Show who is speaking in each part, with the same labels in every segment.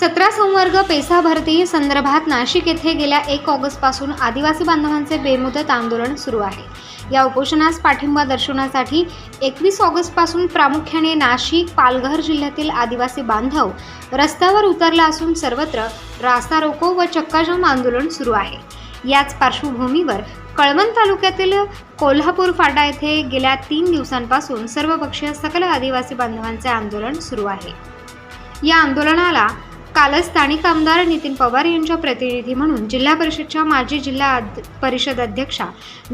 Speaker 1: सतरा संवर्ग पेसा भरती संदर्भात नाशिक येथे गेल्या एक ऑगस्टपासून आदिवासी बांधवांचे बेमुदत आंदोलन सुरू आहे. या उपोषणास पाठिंबा दर्शवण्यासाठी एकवीस ऑगस्टपासून प्रामुख्याने नाशिक पालघर जिल्ह्यातील आदिवासी बांधव रस्त्यावर उतरला असून सर्वत्र रास्ता रोको व चक्काजाम आंदोलन सुरू आहे. याच पार्श्वभूमीवर कळवण तालुक्यातील कोल्हापूर फाटा येथे गेल्या तीन दिवसांपासून सर्वपक्षीय सकल आदिवासी बांधवांचे आंदोलन सुरू आहे. या आंदोलनाला कालच स्थानिक आमदार नितीन पवार यांच्या प्रतिनिधी म्हणून जिल्हा परिषदच्या माजी जिल्हा परिषद अध्यक्षा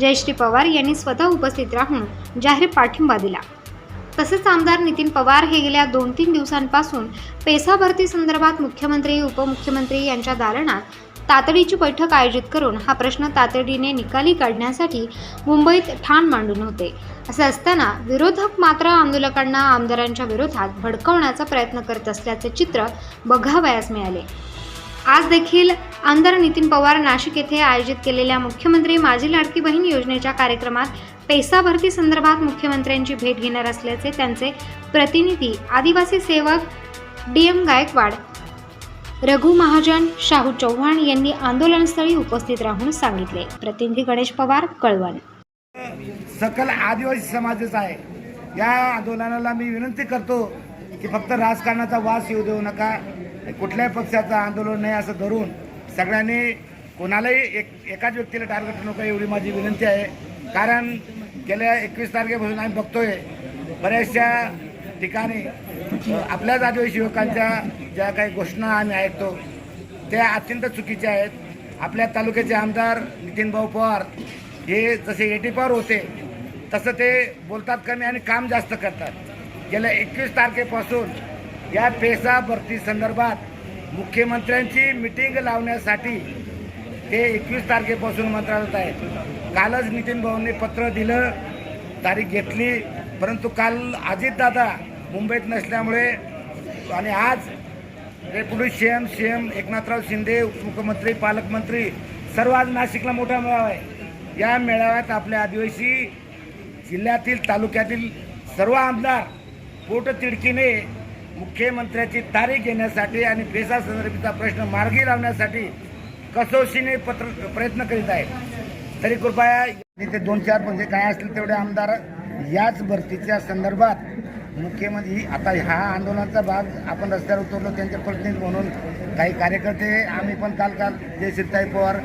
Speaker 1: जयश्री पवार यांनी स्वतः उपस्थित राहून जाहीर पाठिंबा दिला. तसेच आमदार नितीन पवार हे गेल्या दोन तीन दिवसांपासून पेसा भरती संदर्भात मुख्यमंत्री उपमुख्यमंत्री यांच्या दालनात तातडीची बैठक आयोजित करून हा प्रश्न तातडीने निकाली काढण्यासाठी मुंबईत ठाण मांडून होते. असे असताना विरोधक मात्र आंदोलकांना आमदारांच्या विरोधात भडकवण्याचा प्रयत्न करत असल्याचे चित्र बघावयास मिळाले. आज देखील आमदार नितीन पवार नाशिक येथे आयोजित केलेल्या मुख्यमंत्री माझी लाडकी बहीण योजनेच्या कार्यक्रमात पैसा भरती संदर्भात मुख्यमंत्र्यांची भेट घेणार असल्याचे त्यांचे प्रतिनिधी आदिवासी सेवक डी एम गायकवाड रघु महाजन शाहू चव्हाण यांनी आंदोलनस्थळी उपस्थित राहून सांगितले. प्रतिनिधी गणेश पवार कळवण.
Speaker 2: सकल आदिवासी समाजाचा आहे. या आंदोलनाला मी विनंती करतो की फक्त राजकारणाचा वास येऊ देऊ नका. कुठल्याही पक्षाचं आंदोलन नाही असं धरून सगळ्यांनी कोणालाही एक एकाच व्यक्तीला टार्गेट नका एवढी माझी विनंती आहे. कारण गेल्या एकवीस तारखेपासून आम्ही बघतोय बऱ्याचशा ठिकाणी आपल्याच आदिवासी युवकांच्या ज्या काही घोषणा आम्ही ऐकतो त्या अत्यंत चुकीच्या आहेत. आपल्या तालुक्याचे आमदार नितीनभाऊ पवार हे जसे एटी पॉवर होते तसं ते बोलतात कमी आणि काम जास्त करतात. गेल्या एकवीस तारखेपासून या पेसा भरती संदर्भात मुख्यमंत्र्यांची मिटिंग लावण्यासाठी ते एकवीस तारखेपासून मंत्रालयात आहेत. कालच नितीन भाऊंनी पत्र दिलं तारीख घेतली परंतु काल अजितदादा मुंबईत नसल्यामुळे आणि आज deputy C M C M Eknathrao Shinde उपमुख्यमंत्री पालकमंत्री सर्व आज नाशिकला मोठा मेळावा आहे. या मेळाव्यात आपल्या आदिवासी जिल्ह्यातील तालुक्यातील सर्व आमदार पोटतिडकीने मुख्यमंत्र्याची तारीख घेण्यासाठी आणि पेसा संदर्भाचा प्रश्न मार्गी लावण्यासाठी कसोशीने पत्र प्रयत्न करीत आहेत. तरी कृपया ते दोन चार म्हणजे काय असतील तेवढे आमदार याच भरतीच्या संदर्भात मुख्यमंत्री आता ह्या आंदोलनाचा भाग आपण रस्त्यावर उतरलो त्यांचे प्रतिनिधी म्हणून काही कार्यकर्ते आम्ही पण काल काल जयश्रीताई पवार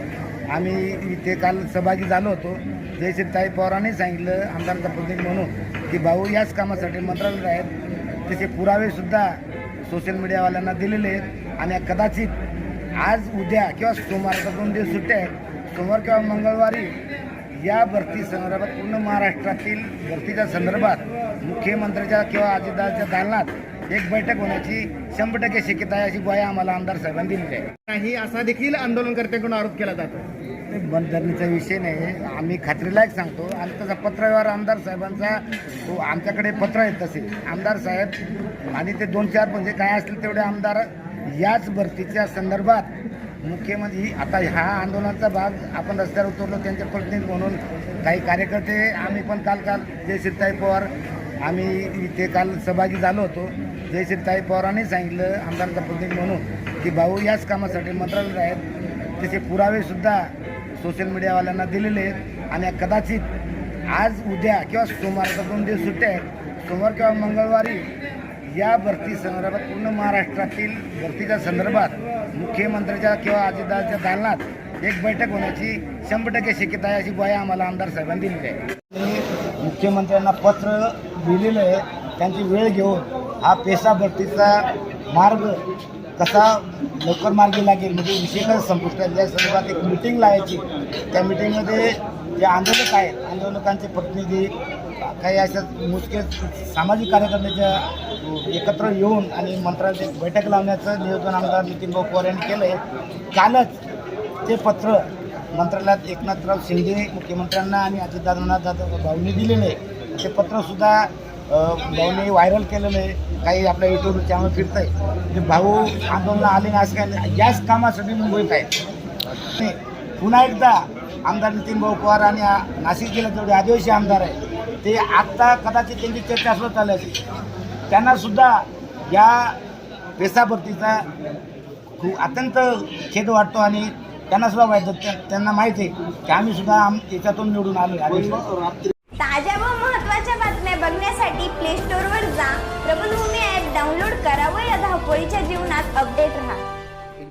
Speaker 2: आम्ही इथे काल सहभागी झालो होतो. जयश्रीताई पवारांनी सांगितलं आमदारांचा प्रतिनिधी म्हणून की भाऊ याच कामासाठी मंत्रालयात आहेत. त्याचे पुरावेसुद्धा सोशल मीडियावाल्यांना दिलेले आहेत. आणि कदाचित आज उद्या किंवा सोमवारचा दोन दिवस सुट्ट्या आहेत. सोमवार किंवा मंगळवारी या भरती संदर्भात पूर्ण महाराष्ट्रातील भरतीच्या संदर्भात मुख्यमंत्र्याच्या किंवा अजितदाच्या दालनात एक बैठक होण्याची शंभर टक्के शक्यता आहे अशी ग्वाही आम्हाला आमदार साहेबांनी दिलेली आहे.
Speaker 3: नाही असा देखील आंदोलनकर्त्यांकडून आरोप केला जातो.
Speaker 2: ते बंधरणीचा विषय नाही. आम्ही खात्रीलायक सांगतो. आणि तसा पत्रव्यवहार आमदार साहेबांचा तो आमच्याकडे पत्र आहेत तसे. आमदार साहेब आणि ते दोन चार म्हणजे काय असतील तेवढे आमदार याच भरतीच्या संदर्भात मुख्यमंत्री आता ह्या आंदोलनाचा भाग आपण रस्त्यावर उतरलो त्यांचे प्रतिनिधी म्हणून काही कार्यकर्ते आम्ही पण काल काल जयश्रीताई पवार आम्ही इथे काल सहभागी झालो होतो. जयश्रीताई पवारांनी सांगितलं आमदारांचा प्रतिनिधी म्हणून की भाऊ याच कामासाठी मंत्रालयात आहेत. त्याचे पुरावेसुद्धा सोशल मीडियावाल्यांना दिलेले आहेत. आणि कदाचित आज उद्या किंवा सोमवारचा दोन दिवस सुट्ट्या आहेत. सोमवार किंवा मंगळवारी या भरती संदर्भात पूर्ण महाराष्ट्रातील भरतीच्या संदर्भात मुख्यमंत्र्याच्या किंवा अजितदाच्या दालनात एक बैठक होण्याची शंभर टक्के शक्यता आहे अशी ग्वाही आम्हाला आमदार साहेबांनी दिलेली आहे. मी मुख्यमंत्र्यांना पत्र लिहिलेलं आहे. त्यांची वेळ घेऊन हा पेशा भरतीचा मार्ग कसा लवकर मार्गी लागेल म्हणजे विषय संपुष्टात या संदर्भात एक मिटिंग लावायची त्या मिटिंगमध्ये जे आंदोलक आहेत आंदोलकांचे प्रतिनिधी काही अशा मुख्य सामाजिक कार्यकर्त्याच्या एकत्र येऊन आणि मंत्रालयात बैठक लावण्याचं नियोजन आमदार नितीन भाऊ पवार यांनी केलं आहे कालच ते पत्र मंत्रालयात एकनाथराव शिंदे मुख्यमंत्र्यांना आणि अजितदादांना दादा भाऊंनी दिलेलं आहे. ते पत्रसुद्धा अ, भाऊने व्हायरल केलेलं आहे. काही आपल्या युट्यूब चॅनल फिरत आहे ते भाऊ आंदोलन आले नाही असं काय याच कामासाठी मुंबईत आहेत. पुन्हा एकदा आमदार नितीन भाऊ पवार आणि नाशिक जिल्ह्यात जेवढे आदिवासी आमदार आहे ते आत्ता कदाचित त्यांची चर्चा असलं चालली असेल. त्यांना सुद्धा या पेसाभरतीचा खूप अत्यंत खेद वाटतो आणि त्यांना सुद्धा वाईट त्यांना माहिती आहे की आम्ही सुद्धा आम- याच्यातून निवडून आलो आणि
Speaker 4: ताज्या व महत्त्वाच्या बातम्या बघण्यासाठी प्ले स्टोअरवर जा. प्रबलभूमी ॲप डाउनलोड करा व या धावपळीच्या जीवनात अपडेट राहा.